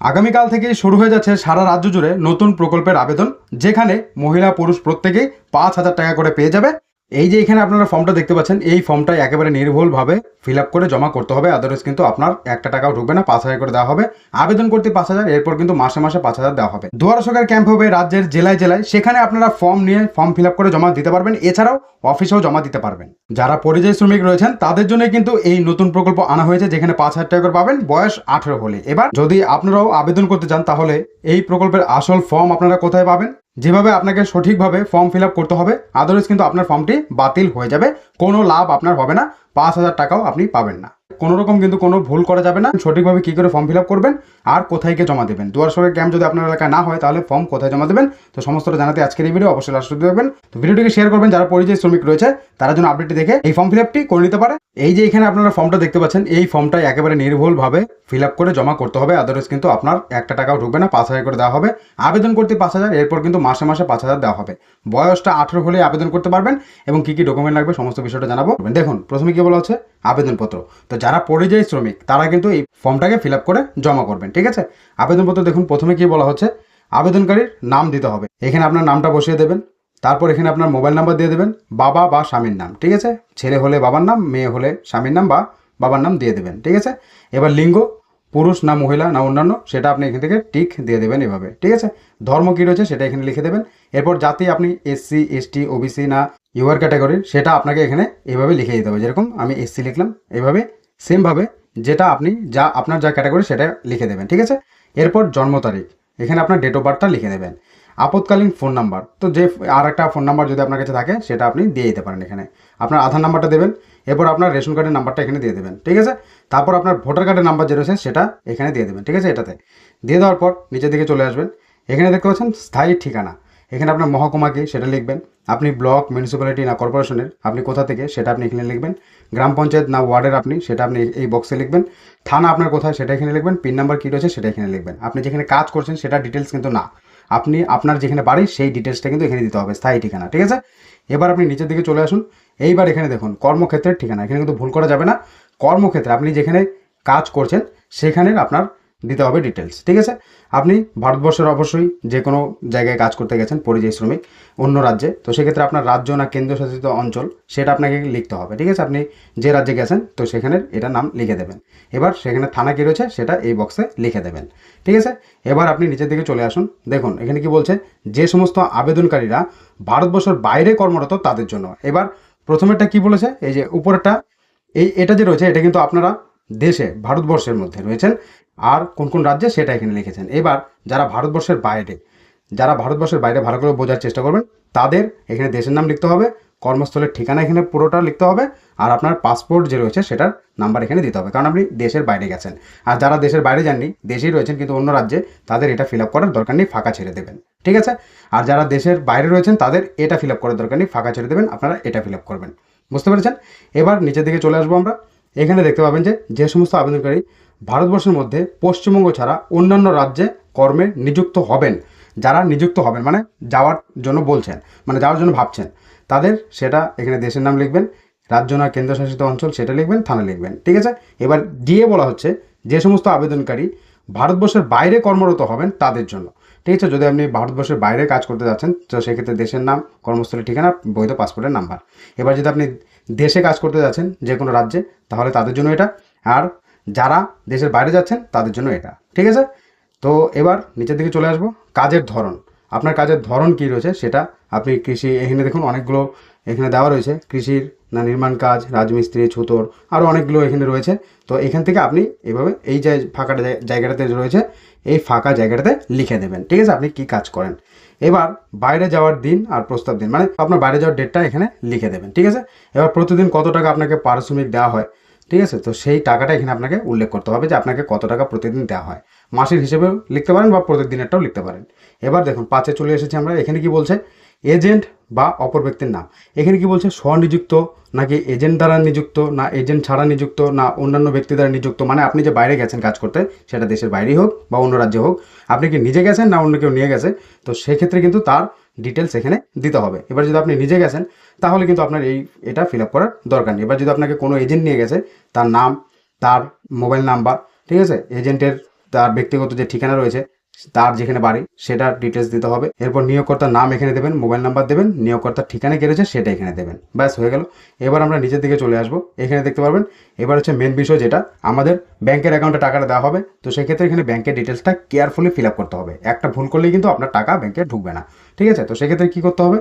আগামীকাল থেকে শুরু হয়ে যাচ্ছে সারা রাজ্য জুড়ে নতুন প্রকল্পের আবেদন, যেখানে মহিলা পুরুষ প্রত্যেকেই পাঁচ হাজার টাকা করে পেয়ে যাবে। এই যে এখানে আপনারা ফর্মটা দেখতে পাচ্ছেন, এই ফর্মটা একেবারে নির্ভুলভাবে ফিল আপ করে জমা করতে হবে। আদারওয়াইজ কিন্তু আপনার একটা টাকাও ঢুকবে না, পাঁচ হাজার করে দেওয়া হবে। আবেদন করতে পাঁচ হাজার, এরপর কিন্তু মাসে মাসে পাঁচ হাজার দেওয়া হবে। দুয়ারা সরকার ক্যাম্প হবে রাজ্যের জেলায় জেলায়। সেখানে আপনারা ফর্ম নিয়ে ফর্ম ফিল আপ করে জমা দিতে পারবেন। এছাড়াও অফিসেও জমা দিতে পারবেন। যারা পরিযায়ী শ্রমিক রয়েছেন, তাদের জন্য কিন্তু এই নতুন প্রকল্প আনা হয়েছে, যেখানে পাঁচ হাজার টাকা করে পাবেন। বয়স আঠেরো হলে। এবার যদি আপনারাও আবেদন করতে চান, তাহলে এই প্রকল্পের আসল ফর্ম আপনারা কোথায় পাবেন? যেভাবে আপনাকে সঠিকভাবে ফর্ম ফিল করতে হবে আদারওয়াইজ কিন্তু আপনার ফর্মটি বাতিল হয়ে যাবে। কোনো লাভ আপনার হবে না। পাঁচ হাজার টাকাও আপনি পাবেন না। কোনো রকম কিন্তু কোনো ভুল করা যাবে না। সঠিকভাবে কী করে ফর্ম ফিল আপ করবেন আর কোথায় গিয়ে জমা দেবেন। দুয়ার সরকার ক্যাম্প যদি আপনার এলাকায় না হয়, তাহলে ফর্ম কোথায় জমা দেবেন? তো সমস্তটা জানাতে আজকের এই ভিডিও অবশ্যই লাস্ট দেখবেন। তো ভিডিওটিকে শেয়ার করবেন যারা পরিযায়ী শ্রমিক রয়েছে, তারা যেন আপডেটটি দেখে এই ফর্ম ফিল আপটি করে নিতে পারে। এই যে এখানে আপনারা ফর্মটা দেখতে পাচ্ছেন, এই ফর্মটা একেবারে নির্ভুলভাবে ফিল আপ করে জমা করতে হবে। আদারওয়াইজ কিন্তু আপনার একটা টাকাও ঢুকবে না, পাঁচ হাজার করে দেওয়া হবে। আবেদন করতে পাঁচ হাজার, এরপর কিন্তু মাসে মাসে পাঁচ হাজার দেওয়া হবে। বয়সটা আঠেরো হলে আবেদন করতে পারবেন এবং কী কী ডকুমেন্ট লাগবে সমস্ত বিষয়টা জানাব। দেখুন, প্রথমে কি বলা হচ্ছে? আবেদনপত্র। তো যারা পরিযায়ী শ্রমিক, তারা কিন্তু এই ফর্মটাকে ফিল করে জমা করবেন, ঠিক আছে? আবেদনপত্র দেখুন, প্রথমে কি বলা হচ্ছে? আবেদনকারীর নাম দিতে হবে। এখানে আপনার নামটা বসিয়ে দেবেন, তারপর এখানে আপনার মোবাইল নাম্বার দিয়ে দেবেন, বাবা বা স্বামীর নাম, ঠিক আছে? ছেলে হলে বাবার নাম, মেয়ে হলে স্বামীর নাম বা বাবার নাম দিয়ে দেবেন, ঠিক আছে? এবার লিঙ্গ, পুরুষ না মহিলা না অন্যান্য, সেটা আপনি এখান থেকে টিক দিয়ে দেবেন এভাবে, ঠিক আছে? ধর্ম কী রয়েছে সেটা এখানে লিখে দেবেন। এরপর জাতি আপনি এসসি এসটি ওবিসি না ইউআর ক্যাটাগরির সেটা আপনাকে এখানে এভাবে লিখে দিতে হবে। যেরকম আমি এসসি লিখলাম, এভাবে সেমভাবে যেটা আপনি যা, আপনার যা ক্যাটাগরি সেটা লিখে দেবেন, ঠিক আছে? এরপর জন্ম তারিখ, এখানে আপনার ডেট অফ বার্থটা লিখে দেবেন। আপতকালীন ফোন নাম্বার তো যে আর একটা ফোন নাম্বার যদি আপনার কাছে থাকে, সেটা আপনি দিয়ে দিতে পারেন এখানে। আপনার আধার নাম্বারটা দেবেন, এরপর আপনার রেশন কার্ডের নাম্বারটা এখানে দিয়ে দেবেন, ঠিক আছে? তারপর আপনার ভোটার কার্ডের নাম্বার যে রয়েছে, সেটা এখানে দিয়ে দেবেন, ঠিক আছে? এটাতে। দিয়ে দেওয়ার পর নিচের দিকে চলে আসবেন। এখানে দেখতে পাচ্ছেন, স্থায়ী ঠিকানা। এখানে আপনার মহকুমা কি সেটা লিখবেন, আপনি ব্লক মিউনিসিপ্যালিটি না কর্পোরেশনের, আপনি কোথা থেকে সেটা আপনি এখানে লিখবেন, গ্রাম পঞ্চায়েত না ওয়ার্ডের আপনি সেটা আপনি এই বক্সে লিখবেন, থানা আপনার কোথায় সেটা এখানে লিখবেন পিন নাম্বার কী রয়েছে সেটা এখানে লিখবেন। আপনি যেখানে কাজ করছেন সেটা ডিটেলস কিন্তু না। আপনি আপনার যেখানে বাড়ি সেই ডিটেলসটা কিন্তু এখানে দিতে হবে, স্থায়ী ঠিকানা, ঠিক আছে? এবার আপনি নিচের দিকে চলে আসুন, এইবার এখানে দেখুন, কর্মক্ষেত্রের ঠিকানা, এখানে কিন্তু ভুল করা যাবে না। কর্মক্ষেত্রে আপনি যেখানে কাজ করছেন, সেখানের আপনার দিতে হবে ডিটেলস ঠিক আছে? আপনি ভারতবর্ষের অবশ্যই যে কোনো জায়গায় কাজ করতে গেছেন, পরিযায়ী শ্রমিক, অন্য রাজ্যে, তো সেক্ষেত্রে আপনার রাজ্য না কেন্দ্রশাসিত অঞ্চল, সেটা আপনাকে লিখতে হবে, ঠিক আছে? আপনি যে রাজ্যে গেছেন, তো সেখানের এটা নাম লিখে দেবেন। এবার সেখানে থানা কী রয়েছে, সেটা এই বক্সে লিখে দেবেন, ঠিক আছে? এবার আপনি নিচের দিকে চলে আসুন, দেখুন, এখানে কি বলছে, যে সমস্ত আবেদনকারীরা ভারতবর্ষের বাইরে কর্মরত তাদের জন্য। এবার প্রথমেরটা কি বলেছে, এই যে উপরেরটা, এই, এটা যে রয়েছে, এটা কিন্তু আপনারা দেশে, ভারতবর্ষের মধ্যে রয়েছেন। আর কোন কোন রাজ্যে সেটা এখানে লিখেছেন। এবার যারা ভারতবর্ষের বাইরে, যারা ভারতবর্ষের বাইরে ভালো করে বোঝার চেষ্টা করবেন, তাদের এখানে দেশের নাম লিখতে হবে, কর্মস্থলের ঠিকানা এখানে পুরোটা লিখতে হবে, আর আপনার পাসপোর্ট যে রয়েছে সেটার নাম্বার এখানে দিতে হবে, কারণ আপনি দেশের বাইরে গেছেন। আর যারা দেশের বাইরে যাননি, দেশেই রয়েছেন কিন্তু অন্য রাজ্যে, তাদের এটা ফিল আপ করার দরকার নেই, ফাঁকা ছেড়ে দেবেন। ঠিক আছে? আর যারা দেশের বাইরে রয়েছেন, তাদের এটা ফিল আপ করার দরকার নেই, ফাঁকা ছেড়ে দেবেন, আপনারা এটা ফিল আপ করবেন। বুঝতে পেরেছেন? এবার নিচের দিকে চলে আসব আমরা। এখানে দেখতে পাবেন যে যে সমস্ত আবেদনকারী ভারতবর্ষের মধ্যে পশ্চিমবঙ্গ ছাড়া অন্যান্য রাজ্যে কর্মে নিযুক্ত হবেন, যারা নিযুক্ত হবেন মানে যাওয়ার জন্য বলছেন মানে যাওয়ার জন্য ভাবছেন, তাদের সেটা এখানে দেশের নাম লিখবেন, রাজ্য না কেন্দ্রশাসিত অঞ্চল, সেটা লিখবেন, থানা লিখবেন, ঠিক আছে? এবার দিয়ে বলা হচ্ছে, যে সমস্ত আবেদনকারী ভারতবর্ষের বাইরে কর্মরত হবেন তাদের জন্য, ঠিক আছে? যদি আপনি ভারতবর্ষের বাইরে কাজ করতে যাচ্ছেন, তো সেক্ষেত্রে দেশের নাম, কর্মস্থলের ঠিকানা, বৈধ পাসপোর্টের নাম্বার। এবার যদি আপনি দেশে কাজ করতে যাচ্ছেন যে কোনো রাজ্যে, তাহলে তাদের জন্য এটা। আর যারা দেশের বাইরে যাচ্ছেন, তাদের জন্য এটা। ঠিক আছে? তো এবার নিচের দিকে চলে আসব। কাজের ধরন। আপনার কাজের ধরন কী রয়েছে সেটা আপনি কৃষি, এখানে দেখুন অনেকগুলো এখানে দেওয়া রয়েছে। কৃষির না নির্মাণ কাজ, রাজমিস্ত্রি ছুতোর আরও অনেকগুলো এখানে রয়েছে। তো এখান থেকে আপনি এভাবে এই যে ফাঁকাটা জায়- জায়গাটাতে রয়েছে, এই ফাঁকা জায়গাটাতে লিখে দেবেন। ঠিক আছে, আপনি কি কাজ করেন। এবার বাইরে যাওয়ার দিন আর প্রস্তাব দিন মানে আপনার বাইরে যাওয়ার ডেটটা এখানে লিখে দেবেন, ঠিক আছে? এবার প্রতিদিন কত টাকা আপনাকে পারিশ্রমিক দেওয়া হয়, ঠিক আছে? তো সেই টাকাটা এখানে আপনাকে উল্লেখ করতে হবে যে আপনাকে কত টাকা প্রতিদিন দেওয়া হয়। মাসের হিসেবেও লিখতে পারেন বা প্রতিদিনেরটাও লিখতে পারেন। এবার দেখুন, পাঁচে চলে এসেছি আমরা, এখানে কি বলছে? এজেন্ট বা অপর ব্যক্তির নাম। এখানে কি বলছে? স্বনিযুক্ত নাকি এজেন্ট দ্বারা নিযুক্ত, না এজেন্ট ছাড়া নিযুক্ত, না অন্যান্য ব্যক্তি দ্বারা নিযুক্ত? মানে আপনি যে বাইরে গেছেন কাজ করতে, সেটা দেশের বাইরেই হোক বা অন্য রাজ্যে হোক, আপনি কি নিজে গেছেন না অন্য কেউ নিয়ে গেছে? তো সেক্ষেত্রে কিন্তু তার ডিটেলস এখানে দিতে হবে। এবার যদি আপনি নিজে গেছেন, তাহলে কিন্তু আপনার এই, এটা ফিল আপ করার দরকার নেই। এবার যদি আপনাকে কোনো এজেন্ট নিয়ে গেছে, তার নাম, তার মোবাইল নাম্বার ঠিক আছে? এজেন্টের তার ব্যক্তিগত যে ঠিকানা রয়েছে তার যেখানে বাড়ি, সেটার ডিটেলস দিতে হবে। এরপর নিয়োগকর্তার নাম এখানে দেবেন মোবাইল নাম্বার দেবেন, নিয়োগকর্তার ঠিকানা কে রয়েছে সেটা এখানে দেবেন। ব্যাস, হয়ে গেল। এবার আমরা নিচের দিকে চলে আসব। এখানে দেখতে পারবেন, এবার হচ্ছে মেন বিষয় যেটা, আমাদের ব্যাংকের অ্যাকাউন্টে টাকাটা দেওয়া হবে। তো সেক্ষেত্রে এখানে ব্যাংকের ডিটেলসটা কেয়ারফুলি ফিল করতে হবে। একটা ভুল করলেই কিন্তু আপনার টাকা ব্যাংকে ঢুকবে না। ঠিক আছে? তো সেক্ষেত্রে কী করতে হবে?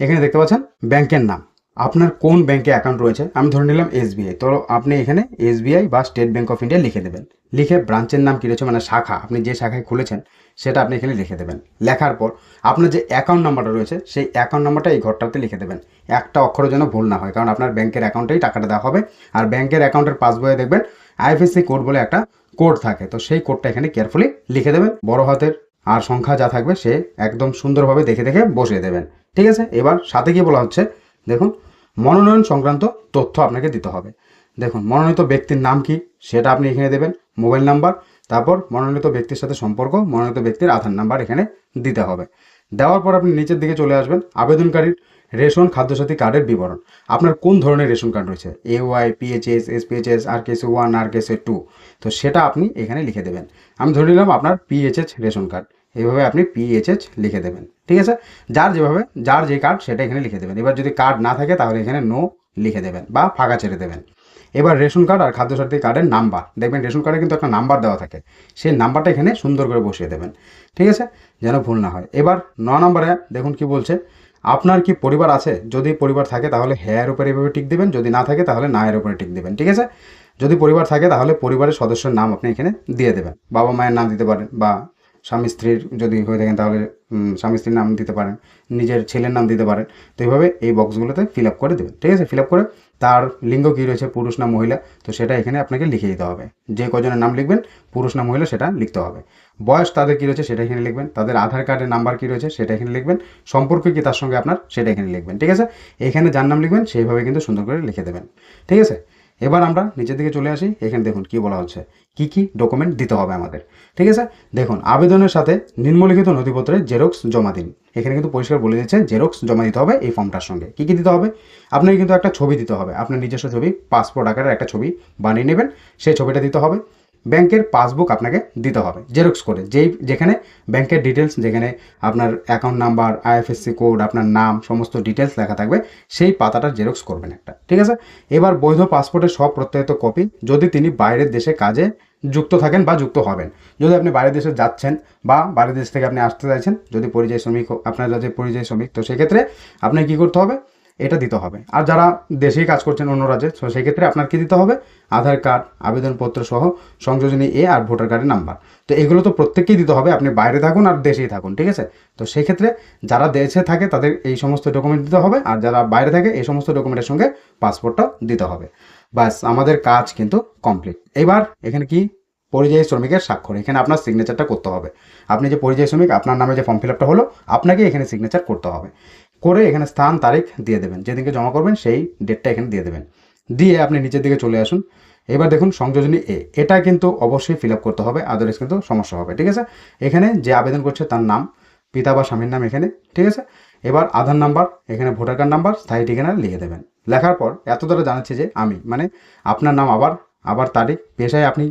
এখানে দেখতে পাচ্ছেন, ব্যাংকের নাম। আপনার কোন ব্যাংকে অ্যাকাউন্ট রয়েছে? আমি ধরে নিলাম এসবিআই তো আপনি এখানে এসবিআই বা স্টেট ব্যাঙ্ক অফ ইন্ডিয়া লিখে দেবেন। লিখে ব্রাঞ্চের নাম কী রয়েছে? মানে শাখা। আপনি যে শাখায় খুলেছেন, সেটা আপনি এখানে লিখে দেবেন। লেখার পর আপনার যে অ্যাকাউন্ট নাম্বারটা রয়েছে, সেই অ্যাকাউন্ট নাম্বারটা এই ঘরটাতে লিখে দেবেন। একটা অক্ষরের যেন ভুল না হয়, কারণ আপনার ব্যাংকের অ্যাকাউন্টেই টাকাটা দেওয়া হবে। আর ব্যাংকের অ্যাকাউন্টের পাসবইয়ে দেখবেন আইএফএসসি কোড বলে একটা কোড থাকে। তো সেই কোডটা এখানে কেয়ারফুলি লিখে দেবেন। বড় হাতের আর সংখ্যা যা থাকবে, সে একদম সুন্দরভাবে দেখে দেখে বসিয়ে দেবেন। ঠিক আছে? এবার সাথে কি বলা হচ্ছে, দেখুন মনোনয়ন সংক্রান্ত তথ্য আপনাকে দিতে হবে। দেখুন, মনোনীত ব্যক্তির নাম কি, সেটা আপনি এখানে দেবেন, মোবাইল নাম্বার, তারপর মনোনীত ব্যক্তির সাথে সম্পর্ক, মনোনীত ব্যক্তির আধার নাম্বার এখানে দিতে হবে। দেওয়ার পর আপনি নিচের দিকে চলে আসবেন, আবেদনকারীর রেশন খাদ্যসাথী কার্ডের বিবরণ। আপনার কোন ধরনের রেশন কার্ড রয়েছে? A Y PHS SPHS R KC one R KC two তো সেটা আপনি এখানে লিখে দেবেন। আমি ধরে নিলাম আপনার পিএইচএস রেশন কার্ড। এইভাবে আপনি পিএইচএস লিখে দেবেন। ঠিক আছে? যার যেভাবে, যার যে কার্ড সেটা এখানে লিখে দেবেন। এবার যদি কার্ড না থাকে, তাহলে এখানে নো লিখে দেবেন বা ফাঁকা ছেড়ে দেবেন। এবার রেশন কার্ড আর খাদ্য সাথী কার্ডের নাম্বার দেখবেন রেশন কার্ডে কিন্তু একটা নাম্বার দেওয়া থাকে। সেই নাম্বারটা এখানে সুন্দর করে বসিয়ে দেবেন। ঠিক আছে? যেন ভুল না হয়। এবার ন নম্বরে দেখুন কি বলছে। আপনার কি পরিবার আছে? যদি পরিবার থাকে, তাহলে হ্যার উপরে এভাবে টিক দেবেন। যদি না থাকে, তাহলে না এর উপরে টিক দেবেন। ঠিক আছে? যদি পরিবার থাকে, তাহলে পরিবারের সদস্যের নাম আপনি এখানে দিয়ে দেবেন। বাবা মায়ের নাম দিতে পারেন বা স্বামী স্ত্রীর যদি হয়ে থাকেন তাহলে স্বামী স্ত্রীর নাম দিতে পারেন, নিজের ছেলের নাম দিতে পারেন। তো এইভাবে এই বক্সগুলোতে ফিল আপ করে দেবেন। ঠিক আছে? ফিল আপ করে তার লিঙ্গ কী রয়েছে? পুরুষ না মহিলা? তো সেটা এখানে আপনাকে লিখে দিতে হবে। যে কজনের নাম লিখবেন, পুরুষ না মহিলা, সেটা লিখতে হবে। বয়স তাদের কী রয়েছে? সেটা এখানে লিখবেন। তাদের আধার কার্ডের নাম্বার কী রয়েছে? সেটা এখানে লিখবেন। সম্পর্ক কী তার সঙ্গে আপনার? সেটা এখানে লিখবেন। ঠিক আছে? এখানে যার নাম লিখবেন, সেইভাবে কিন্তু সুন্দর করে লিখে দেবেন। ঠিক আছে? এবার আমরা নিচের দিকে চলে আসি। এখানে দেখুন কি বলা হচ্ছে। কি কি ডকুমেন্ট দিতে হবে আমাদের। ঠিক আছে? দেখুন, আবেদনের সাথে নিম্নলিখিত নথিপত্রের জেরক্স জমা দিন। এখানে কিন্তু পরিষ্কার বলে দিচ্ছে জেরক্স জমা দিতে হবে এই ফর্মটার সঙ্গে। কি কি দিতে হবে? আপনাকে কিন্তু একটা ছবি দিতে হবে। আপনার নিজস্ব ছবি পাসপোর্ট আকারের একটা ছবি বানিয়ে নেবেন। সেই ছবিটা দিতে হবে। ব্যাংকের পাসবুক আপনাকে দিতে হবে, জেরক্স করে। যেই, যেখানে ব্যাংকের ডিটেলস যেখানে আপনার অ্যাকাউন্ট নাম্বার আইএফএসসি কোড আপনার নাম, সমস্ত ডিটেলস লেখা থাকবে, সেই পাতাটা জেরক্স করবেন একটা। ঠিক আছে? এবার বৈধ পাসপোর্টের সব প্রত্যয়িত কপি যদি তিনি বাইরের দেশে কাজে যুক্ত থাকেন বা যুক্ত হবেন। যদি আপনি বাইরের দেশে যাচ্ছেন বা বাইরের দেশ থেকে আপনি আসতে চাইছেন, যদি পরিযায়ী শ্রমিক, আপনার যদি পরিযায়ী শ্রমিক, তো সেক্ষেত্রে আপনাকে কী করতে হবে? এটা দিতে হবে। আর যারা দেশেই কাজ করছেন অন্য রাজ্যে, তো সেক্ষেত্রে আপনার কী দিতে হবে? আধার কার্ড, আবেদনপত্র সহ সংযোজনী এ আর ভোটার কার্ডের নাম্বার। তো এগুলো তো প্রত্যেককেই দিতে হবে, আপনি বাইরে থাকুন আর দেশেই থাকুন, ঠিক আছে? তো সেক্ষেত্রে যারা দেশে থাকে তাদের এই সমস্ত ডকুমেন্ট দিতে হবে, আর যারা বাইরে থাকে এই সমস্ত ডকুমেন্টের সঙ্গে পাসপোর্টটাও দিতে হবে। বাস আমাদের কাজ কিন্তু কমপ্লিট এবার এখানে কি? পরিযায়ী শ্রমিকের স্বাক্ষর। এখানে আপনার সিগনেচারটা করতে হবে। আপনি যে পরিযায়ী শ্রমিক, আপনার নামে যে ফর্ম ফিল আপটা হলো আপনাকে এখানে সিগনেচার করতে হবে। করে এখানে স্থান, তারিখ দিয়ে দেবেন। যেদিনকে জমা করবেন সেই ডেটটা এখানে দিয়ে দেবেন। দিয়ে আপনি নিচের দিকে চলে আসুন। এবার দেখুন সংযোজনী এ এটা কিন্তু অবশ্যই ফিল করতে হবে, আদারওয়াইজ কিন্তু সমস্যা হবে, ঠিক আছে? এখানে যে আবেদন করছে তার নাম, পিতা বা স্বামীর নাম এখানে, ঠিক আছে? এবার আধার নাম্বার, এখানে ভোটার কার্ড নাম্বার, স্থায়ী ঠিকানা লিখে দেবেন। লেখার পর এত দ্বারা জানাচ্ছে যে আমি মানে আপনার নাম আবার আবার তারিখ, পেশায় আপনি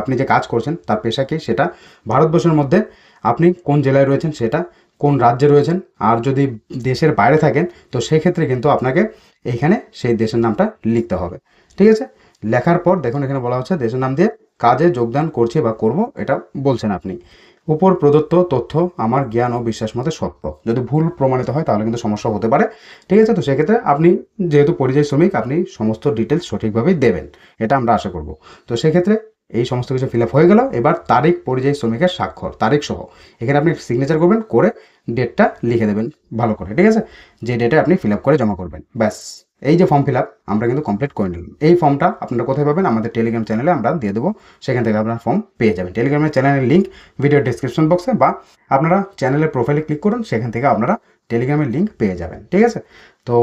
আপনি যে কাজ করছেন তার পেশা কি সেটা, ভারতবর্ষের মধ্যে আপনি কোন জেলায় রয়েছেন সেটা কোন রাজ্যে রয়েছেন, আর যদি দেশের বাইরে থাকেন, তো সেক্ষেত্রে কিন্তু আপনাকে এইখানে সেই দেশের নামটা লিখতে হবে। ঠিক আছে? লেখার পর দেখুন, এখানে বলা হচ্ছে দেশের নাম দিয়ে কাজে যোগদান করছি বা করব, এটা বলছেন আপনি। উপর প্রদত্ত তথ্য আমার জ্ঞান ও বিশ্বাস মতে সত্য। যদি ভুল প্রমাণিত হয়, তাহলে কিন্তু সমস্যা হতে পারে। ঠিক আছে? তো সেক্ষেত্রে আপনি যেহেতু পরিযায়ী শ্রমিক, আপনি সমস্ত ডিটেলস সঠিকভাবেই দেবেন। এটা আমরা আশা করব। তো সেক্ষেত্রে এই সমস্ত কিছু ফিল হয়ে গেল। এবার তারিখ, পরিযায়ী শ্রমিকের স্বাক্ষর তারিখ সহ এখানে আপনি সিগনেচার করবেন, করে ডেটটা লিখে দেবেন ভালো করে, ঠিক আছে? যে ডেটে আপনি ফিল করে জমা করবেন। ব্যাস, এই যে ফর্ম ফিল আমরা কিন্তু কমপ্লিট করে নিলাম। এই ফর্মটা আপনারা কোথায় পাবেন? আমাদের টেলিগ্রাম চ্যানেলে আমরা দিয়ে দেবো। সেখান থেকে আপনার ফর্ম পেয়ে যাবেন। টেলিগ্রামের চ্যানেলের লিঙ্ক ভিডিও ডিসক্রিপশন বক্সে বা আপনারা চ্যানেলের প্রোফাইলে ক্লিক করুন, সেখান থেকে আপনারা টেলিগ্রামের লিঙ্ক পেয়ে যাবেন, ঠিক আছে? তো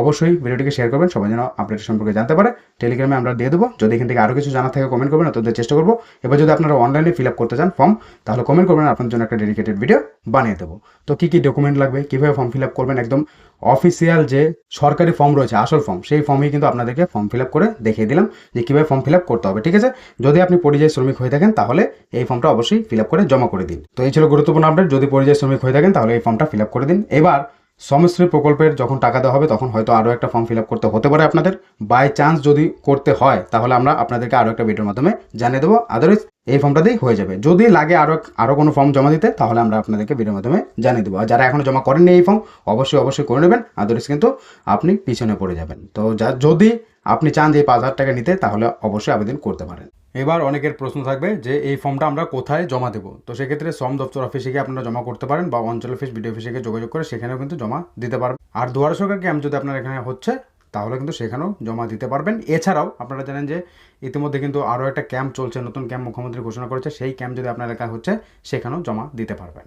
অবশ্যই ভিডিওটিকে শেয়ার করবেন, সবাই যেন আপডেট সম্পর্কে জানতে পারে। টেলিগ্রামে আমরা দিয়ে দেবো। যদি এখান থেকে আরও কিছু জানা থাকে কমেন্ট করবেন তোদের চেষ্টা করব। এবার যদি আপনারা অনলাইনে ফিল আপ করতে চান ফর্ম তাহলে কমেন্ট করবেন আপনার জন্য একটা ডেডিকেটেড ভিডিও বানিয়ে দেবো। তো কী কী ডকুমেন্ট লাগবে? কীভাবে ফর্ম ফিল আপ করবেন? একদম অফিসিয়াল যে সরকারি ফর্ম রয়েছে, আসল ফর্ম সেই ফর্মেই কিন্তু আপনাদেরকে ফর্ম ফিল আপ করে দেখিয়ে দিলাম যে কীভাবে ফর্ম ফিল আপ করতে হবে, ঠিক আছে? যদি আপনি পরিযায়ী শ্রমিক হয়ে থাকেন, তাহলে এই ফর্মটা অবশ্যই ফিল আপ করে জমা করে দিন। তো এই ছিল গুরুত্বপূর্ণ আপডেট যদি পরিযায়ী শ্রমিক হয়ে থাকেন, তাহলে এই ফর্মটা ফিল আপ করে দিন। এবার সমশ্রী প্রকল্পের যখন টাকা দেওয়া হবে, তখন হয়তো আরও একটা ফর্ম ফিল আপ করতে হতে পারে আপনাদের। বাই চান্স যদি করতে হয়, তাহলে আমরা আপনাদেরকে আরও একটা ভিডিওর মাধ্যমে জানিয়ে দেবো। আদারওয়াইজ এই ফর্মটাতেই হয়ে যাবে। যদি লাগে আরও আরও কোনো ফর্ম জমা দিতে, তাহলে আমরা আপনাদেরকে ভিডিওর মাধ্যমে জানিয়ে দেবো। আর যারা এখনও জমা করেননি এই ফর্ম অবশ্যই অবশ্যই করে নেবেন। আদারওয়াইজ কিন্তু আপনি পিছনে পড়ে যাবেন। তো যা যদি আপনি চান যে এই পাঁচ হাজার টাকা নিতে, তাহলে অবশ্যই আবেদন করতে পারেন। এবার অনেকের প্রশ্ন থাকবে যে এই ফর্মটা আমরা কোথায় জমা দেবো? তো সেক্ষেত্রে শ্রম দপ্তর অফিসে গিয়ে আপনারা জমা করতে পারেন বা অঞ্চল অফিস বিডিও অফিসে গিয়ে যোগাযোগ করে সেখানেও কিন্তু জমা দিতে পারবেন। আর দুয়ার সরকার ক্যাম্প যদি আপনার এখানে হচ্ছে, তাহলে কিন্তু সেখানেও জমা দিতে পারবেন। এছাড়াও আপনারা জানেন যে ইতিমধ্যে কিন্তু আরও একটা ক্যাম্প চলছে, নতুন ক্যাম্প মুখ্যমন্ত্রী ঘোষণা করেছে, সেই ক্যাম্প যদি আপনার এলাকায় হচ্ছে, সেখানেও জমা দিতে পারবেন।